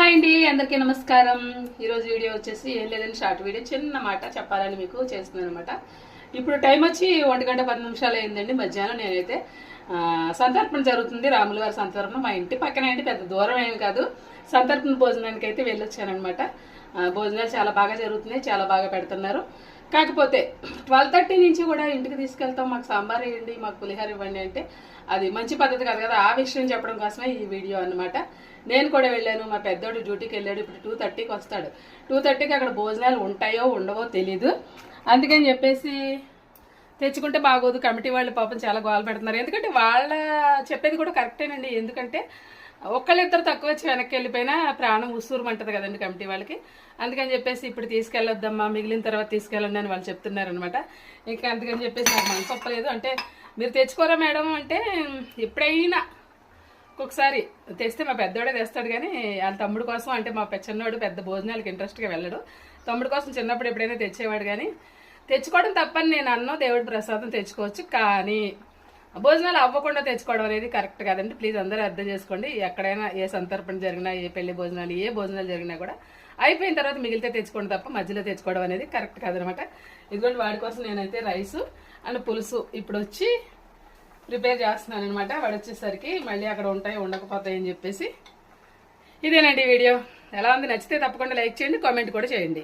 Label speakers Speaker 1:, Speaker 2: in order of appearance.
Speaker 1: Hi అండి అందరికీ నమస్కారం. ఈరోజు వీడియో వచ్చేసి ఏం లేదని షార్ట్ వీడియో చిన్న మాట చెప్పాలని మీకు చేస్తున్నాను అనమాట ఇప్పుడు టైం వచ్చి ఒంటి గంట పది నిమిషాలు అయిందండి మధ్యాహ్నం నేనైతే సంతర్పణ జరుగుతుంది. రాముల వారి సంతర్పణ మా ఇంటి పక్కన ఏంటి పెద్ద దూరం ఏమి కాదు. సంతర్పణ భోజనానికి అయితే వెళ్ళొచ్చానమాట భోజనాలు చాలా బాగా జరుగుతున్నాయి చాలా బాగా పెడుతున్నారు. కాకపోతే ట్వెల్వ్ థర్టీ నుంచి కూడా ఇంటికి తీసుకెళ్తాం మాకు సాంబార్ ఇవ్వండి మాకు పులిహోర ఇవ్వండి అంటే అది మంచి పద్ధతి కాదు కదా. ఆ విషయం చెప్పడం కోసమే ఈ వీడియో అన్నమాట. నేను కూడా వెళ్ళాను మా పెద్దోడు డ్యూటీకి వెళ్ళాడు ఇప్పుడు టూ థర్టీకి వస్తాడు. టూ థర్టీకి అక్కడ భోజనాలు ఉంటాయో ఉండవో తెలీదు. అందుకని చెప్పేసి తెచ్చుకుంటే బాగోదు కమిటీ వాళ్ళు పాపం చాలా గోల పెడుతున్నారు. ఎందుకంటే వాళ్ళ చెప్పేది కూడా కరెక్టేనండి ఎందుకంటే ఒక్కళ్ళిద్దరు తక్కువ వచ్చి వెనక్కి వెళ్ళిపోయినా ప్రాణం ఉసూరుమంటది కదండి కమిటీ వాళ్ళకి. అందుకని చెప్పేసి ఇప్పుడు తీసుకెళ్ళొద్దమ్మా మిగిలిన తర్వాత తీసుకెళ్ళండి అని వాళ్ళు చెప్తున్నారనమాట ఇంకా అందుకని చెప్పేసి నాకు మనసు ఒప్పలేదు అంటే మీరు తెచ్చుకోరా మేడం అంటే ఎప్పుడైనా ఒక్కొక్కసారి తెస్తే మా పెద్దోడే తెస్తాడు కానీ వాళ్ళ తమ్ముడు కోసం అంటే మా పె- చిన్నోడు పెద్ద భోజనాలకి ఇంట్రెస్ట్గా వెళ్ళడు. తమ్ముడు కోసం చిన్నప్పుడు ఎప్పుడైనా తెచ్చేవాడు కానీ తెచ్చుకోవడం తప్పని నేను అన్నో దేవుడి ప్రసాదం తెచ్చుకోవచ్చు. కానీ భోజనాలు అవ్వకుండా తెచ్చుకోవడం అనేది కరెక్ట్ కాదండి. ప్లీజ్ అందరూ అర్థం చేసుకోండి. ఎక్కడైనా ఏ సంతర్పణ జరిగినా ఏ పెళ్ళి భోజనాలు ఏ భోజనాలు జరిగినా కూడా అయిపోయిన తర్వాత మిగిలితే తెచ్చుకోండి తప్ప మధ్యలో తెచ్చుకోవడం అనేది కరెక్ట్ కాదనమాట. ఇదిగోండి వాడి కోసం నేనైతే రైసు అండ్ పులుసు ఇప్పుడు వచ్చి ప్రిపేర్ చేస్తున్నాను అనమాట వాడు వచ్చేసరికి మళ్ళీ అక్కడ ఉంటాయి ఉండకపోతాయి అని చెప్పేసి ఇదేనండి వీడియో. ఎలా ఉంది? నచ్చితే తప్పకుండా లైక్ చేయండి కామెంట్ కూడా చేయండి.